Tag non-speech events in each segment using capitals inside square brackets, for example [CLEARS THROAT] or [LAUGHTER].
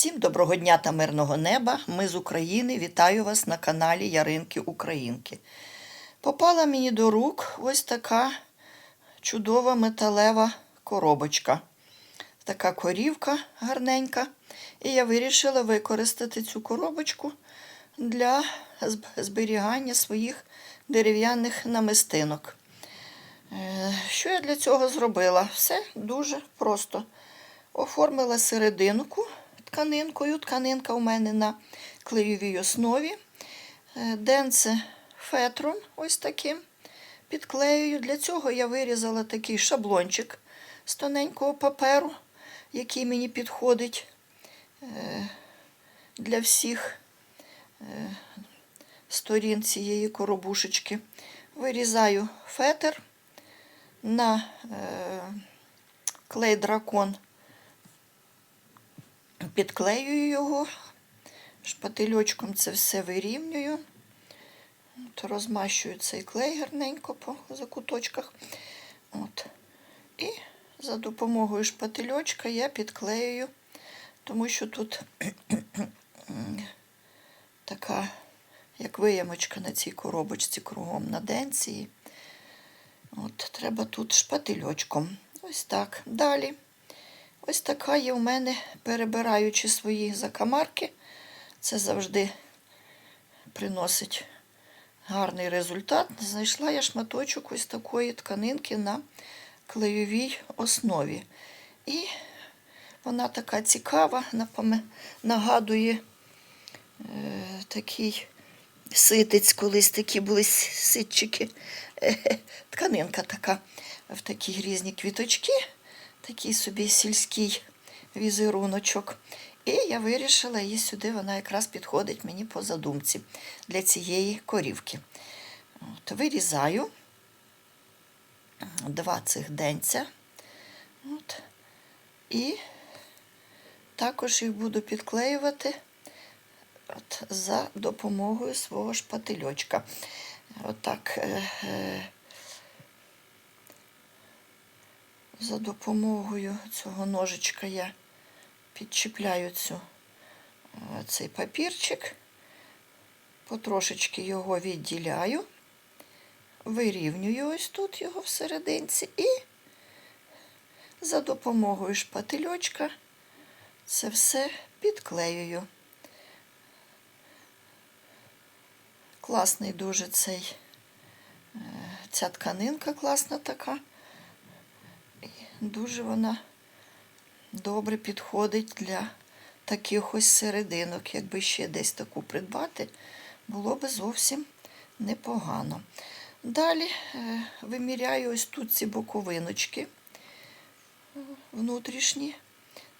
Всім доброго дня та мирного неба. Ми з України. Вітаю вас на каналі Яринки Українки. Попала мені до рук ось така чудова металева коробочка. Така корівка гарненька. І я вирішила використати цю коробочку для зберігання своїх дерев'яних намистинок. Е, Що я для цього зробила? Все дуже просто. Оформила серединку тканинкою. Тканинка у мене на клеєвій основі. Е, Денце фетром ось таким підклеюю. Для цього я вирізала такий шаблончик з тоненького паперу, який мені підходить е, для всіх е, сторін цієї коробушечки. Вирізаю фетр на клей дракон, підклеюю його, шпательочком це все вирівнюю, От, розмащую цей клей гарненько по закуточках. От. І за допомогою шпательочка я підклеюю, тому що тут [CLEARS THROAT] така, як виямочка на цій коробочці кругом на денції. От, треба тут шпательочком. Ось так. Далі. Ось така є у мене, перебираючи свої закамарки. Це завжди приносить гарний результат. Знайшла я шматочок ось такої тканинки на клейовій основі. І вона така цікава, нагадує е, такий ситець, колись такі були ситчики. Е, Тканинка така в такі різні квіточки, такий собі сільський візеруночок. І я вирішила її сюди, вона якраз підходить мені по задумці для цієї корівки. От, вирізаю два цих денця. От, і також їх буду підклеювати от, за допомогою свого шпательочка. Отак. Е, е, за допомогою цього ножичка я підчіпляю цю, е, цей папірчик, потрошечки його відділяю, вирівнюю ось тут його всерединці і за допомогою шпательочка це все підклеюю. Класний дуже цей, е, ця тканинка класна така. Дуже вона добре підходить для таких ось серединок. Якби ще десь таку придбати, було би зовсім непогано. Далі е, виміряю ось тут ці боковиночки внутрішні,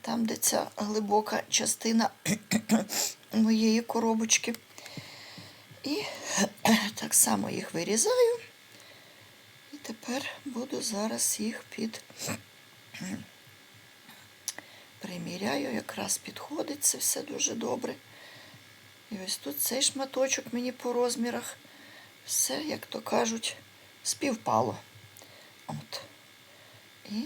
там, де ця глибока частина [CLEARS THROAT] моєї коробочки. І [CLEARS THROAT] так само їх вирізаю. І тепер буду зараз їх під приміряю, якраз підходить це все дуже добре. І ось тут цей шматочок мені по розмірах. Все, як то кажуть, співпало. От. І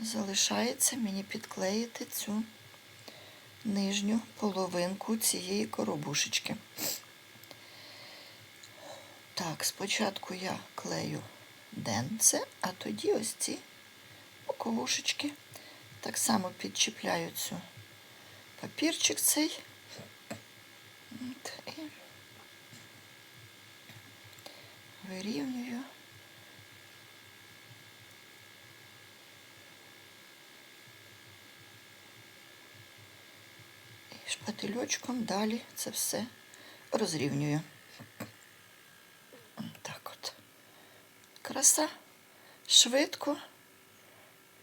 залишається мені підклеїти цю нижню половинку цієї коробушечки. Так, спочатку я клею денце, а тоді ось ці боковушечки. Так само підчіпляю цю папірчик цей. І вирівнюю. І шпательочком далі це все розрівнюю. Так от. Краса швидко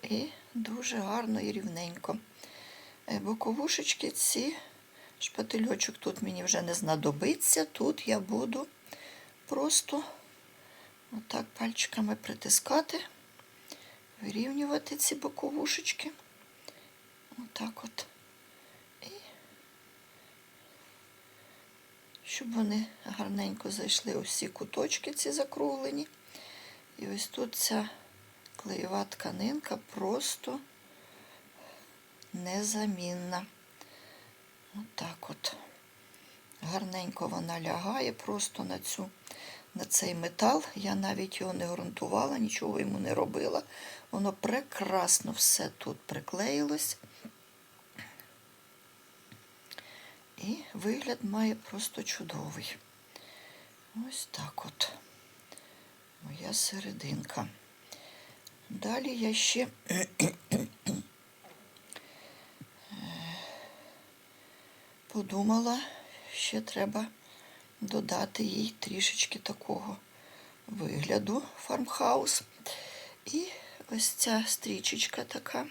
і дуже гарно і рівненько. Е, Боковушечки ці, шпательочок тут мені вже не знадобиться. Тут я буду просто отак пальчиками притискати, вирівнювати ці боковушечки. Отак от. І щоб вони гарненько зайшли у всі куточки, ці закруглені. І ось тут ця клеєва тканинка просто незамінна. Отак от. Гарненько вона лягає просто на цю, на цей метал. Я навіть його не ґрунтувала, нічого йому не робила. Воно прекрасно все тут приклеїлось. І вигляд має просто чудовий. Ось так от. Моя серединка. Далі я ще [CLEARS THROAT] подумала, ще треба додати їй трішечки такого вигляду фармхаус. І ось ця стрічечка така,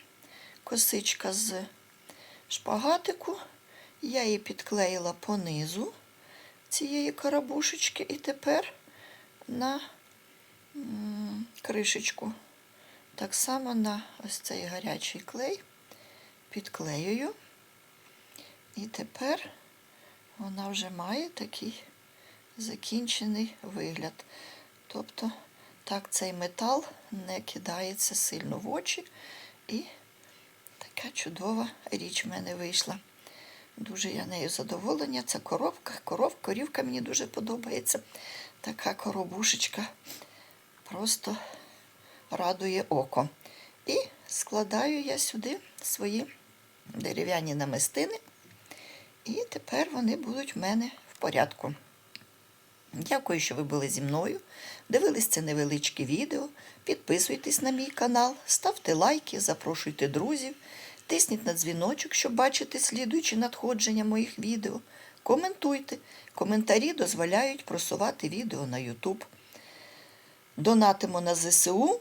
косичка з шпагатику. Я її підклеїла понизу цієї карабушечки і тепер на кришечку. Так само на ось цей гарячий клей підклеюю. І тепер вона вже має такий закінчений вигляд. Тобто так цей метал не кидається сильно в очі. І така чудова річ в мене вийшла. Дуже я нею задоволена. Це коробка. Коров, корівка мені дуже подобається. Така коробушечка просто радує око. І складаю я сюди свої дерев'яні намистини. І тепер вони будуть в мене в порядку. Дякую, що ви були зі мною. Дивились це невеличке відео. Підписуйтесь на мій канал, ставте лайки, запрошуйте друзів, тисніть на дзвіночок, щоб бачити слідуючі надходження моїх відео. Коментуйте. Коментарі дозволяють просувати відео на YouTube. Донатимо на ЗСУ